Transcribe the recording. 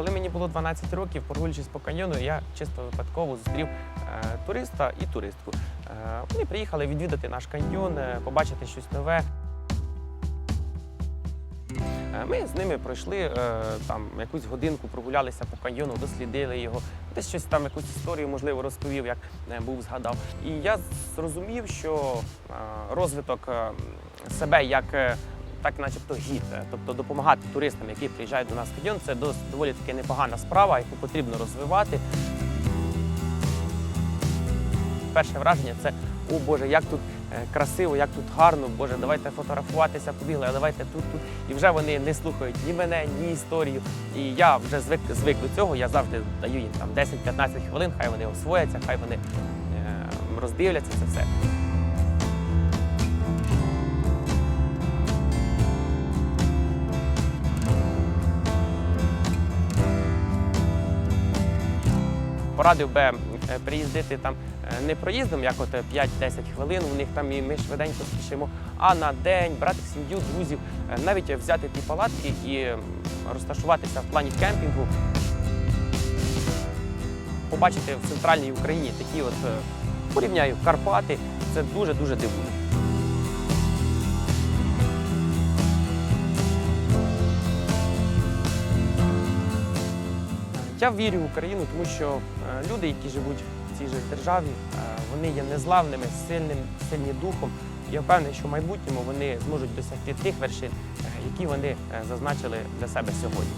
Коли мені було 12 років, прогулюючись по каньйону, я чисто випадково зустрів е, туриста і туристку. Е, вони приїхали відвідати наш каньйон, е, побачити щось нове. Ми з ними пройшли е, там якусь годинку, прогулялися по каньйону, дослідили його. Десь щось там якусь історію, можливо, розповів, як е, був згадав. І я зрозумів, що е, розвиток себе як так, начебто, гід, тобто допомагати туристам, які приїжджають до нас в каньйон, це доволі таки непогана справа, яку потрібно розвивати. Перше враження це о Боже, як тут красиво, як тут гарно, Боже, давайте фотографуватися, побігли, а давайте тут, тут. І вже вони не слухають ні мене, ні історію. І я вже звик, звик до цього, я завжди даю їм там 10-15 хвилин, хай вони освояться, хай вони е, роздивляться це все. Порадив би е, приїздити там е, не проїздом, як от е, 5-10 хвилин, у них там і ми швиденько спішимо, а на день брати сім'ю, друзів, е, навіть взяти ті палатки і розташуватися в плані кемпінгу. Побачити в центральній Україні такі от е, порівняю Карпати, це дуже-дуже дивує. Я вірю в Україну, тому що е, люди, які живуть цій же державі, е, вони є незламними, сильним, сильні духом. Я впевнений, що в майбутньому вони зможуть досягти тих вершин, е, які вони е, зазначили для себе сьогодні.